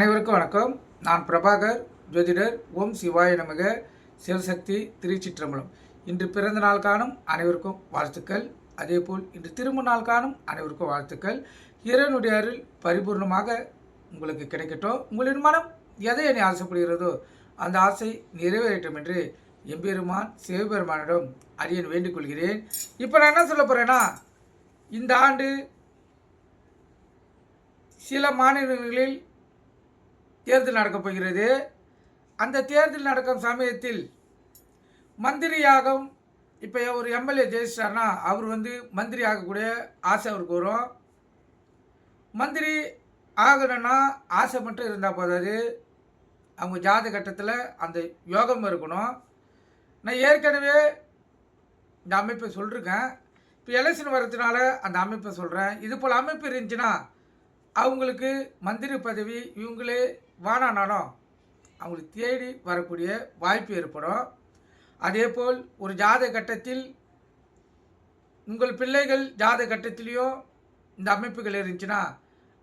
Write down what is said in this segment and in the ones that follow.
அனைவருக்கும் வணக்கம். நான் பிரபாகர் ஜோதிடர் ஓம் சிவாய நமக சிவசக்தி திருச்சிற்றம்பலம். இன்று பிறந்த நாள் காணும் அனைவருக்கும் வாழ்த்துக்கள். அதேபோல் இன்று திரும்ப நாள் காணும் அனைவருக்கும் வாழ்த்துக்கள். இறைவனுடைய அருள் பரிபூர்ணமாக உங்களுக்கு கிடைக்கட்டும். உங்களின் மனம் எதை என்னை ஆசைப்படுகிறதோ அந்த ஆசை நிறைவேறட்டும் என்று எம்பெருமான் சிவபெருமானிடம் அரியன் வேண்டிக் கொள்கிறேன். இப்போ நான் என்ன சொல்ல போகிறேன்னா இந்த ஆண்டு சில மாநிலங்களில் தேர்தல் நடக்கப் போகிறது. அந்த தேர்தல் நடக்கும் சமயத்தில் மந்திரியாகும் இப்போ ஒரு எம்எல்ஏ ஜெயிச்சிட்டார்னா அவர் வந்து மந்திரி ஆகக்கூடிய ஆசை அவருக்கு வரும். மந்திரி ஆகணும்னா ஆசை மட்டும் இருந்தால் போதாது. அவங்க ஜாத கட்டத்தில் அந்த யோகம் இருக்கணும். நான் ஏற்கனவே இந்த அமைப்பை சொல்லிருக்கேன். இப்போ எலெக்ஷன் வர்றதுனால அந்த அமைப்பை சொல்கிறேன் இது போல் அமைப்பு இருந்துச்சுன்னா அவங்களுக்கு மந்திரி பதவி இவங்களே வானானாலும் அவங்களுக்கு தேடி வரக்கூடிய வாய்ப்பு ஏற்படும். அதேபோல் ஒரு ஜாத கட்டத்தில் உங்கள் பிள்ளைகள் ஜாத கட்டத்திலேயும் இந்த அமைப்புகள் இருந்துச்சுன்னா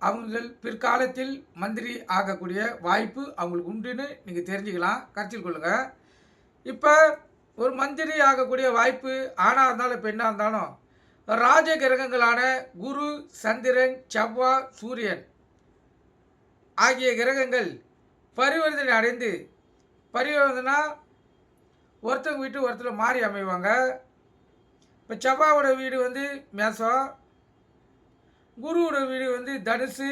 அவங்கள் பிற்காலத்தில் மந்திரி ஆகக்கூடிய வாய்ப்பு அவங்களுக்கு உண்டுன்னு நீங்கள் தெரிஞ்சுக்கலாம். கருத்தில் கொள்ளுங்கள் இப்போ ஒரு மந்திரி ஆகக்கூடிய வாய்ப்பு ஆணாக இருந்தாலும் பெண்ணாக இருந்தாலும் ராஜ கிரகங்களான குரு சந்திரன் செவ்வா சூரியன் ஆகிய கிரகங்கள் பரிவர்த்தனை அடைந்து பரிவர்த்தனா ஒருத்தவங்க வீட்டு ஒருத்தர் மாறி அமைவாங்க. இப்போ செவ்வாவோட வீடு வந்து மேசம் குருவோட வீடு வந்து தனுசு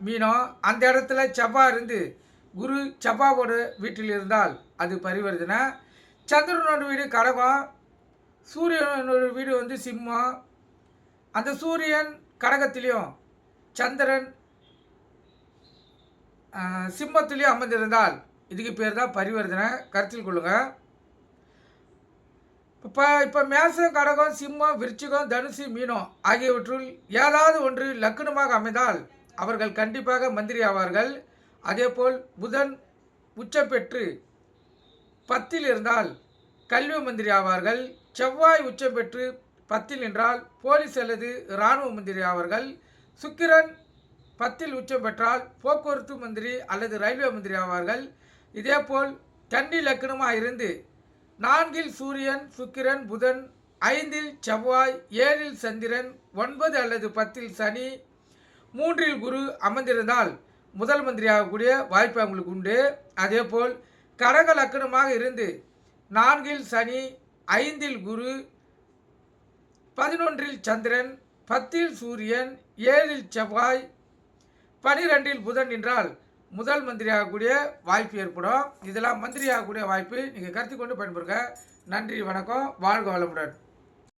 மீனம். அந்த இடத்துல செவ்வா இருந்து குரு செவ்வாவோட வீட்டில் இருந்தால் அது பரிவர்த்தனை. சந்திரனோட வீடு கடகம் சூரியனோட வீடு வந்து சிம்மம் அந்த சூரியன் கடகத்திலையும் சந்திரன் சிம்மத்திலையும் அமர்ந்திருந்தால் இதுக்கு பேர் தான் பரிவர்த்தனை. கருத்தில் கொள்ளுங்கள் இப்போ இப்போ மேசம் கடகம் சிம்மம் விருச்சிகம் தனுசு மீனம் ஆகியவற்றுள் ஏதாவது ஒன்று லக்குனமாக அமைந்தால் அவர்கள் கண்டிப்பாக மந்திரி ஆவார்கள். அதேபோல் புதன் உச்சம் பெற்று பத்தில் இருந்தால் கல்வி மந்திரி ஆவார்கள். செவ்வாய் உச்சம் பெற்று பத்தில் நின்றால் போலீஸ் அல்லது இராணுவ மந்திரி ஆவார்கள் சுக்கிரன் பத்தில் உச்சம் பெற்றால் போக்குவரத்து மந்திரி அல்லது ரயில்வே மந்திரி ஆவார்கள் இதேபோல் தண்ணி லக்கணமாக இருந்து நான்கில் சூரியன் சுக்கிரன் புதன் ஐந்தில் செவ்வாய் ஏழில் சந்திரன் ஒன்பது அல்லது பத்தில் சனி மூன்றில் குரு அமர்ந்திருந்தால் முதல் மந்திரியாகக்கூடிய வாய்ப்பு அவங்களுக்கு உண்டு. அதேபோல் கடக லக்கணமாக இருந்து நான்கில் சனி ஐந்தில் குரு பதினொன்றில் சந்திரன் பத்தில் சூரியன் ஏழில் செவ்வாய் பனிரெண்டில் புதன் என்றால் முதல் மந்திரியாகக்கூடிய வாய்ப்பு ஏற்படும். இதெல்லாம் மந்திரியாகக்கூடிய வாய்ப்பு நீங்கள் கருத்து கொண்டு பயன்படுங்க நன்றி வணக்கம். வாழ்க வளமுடன்.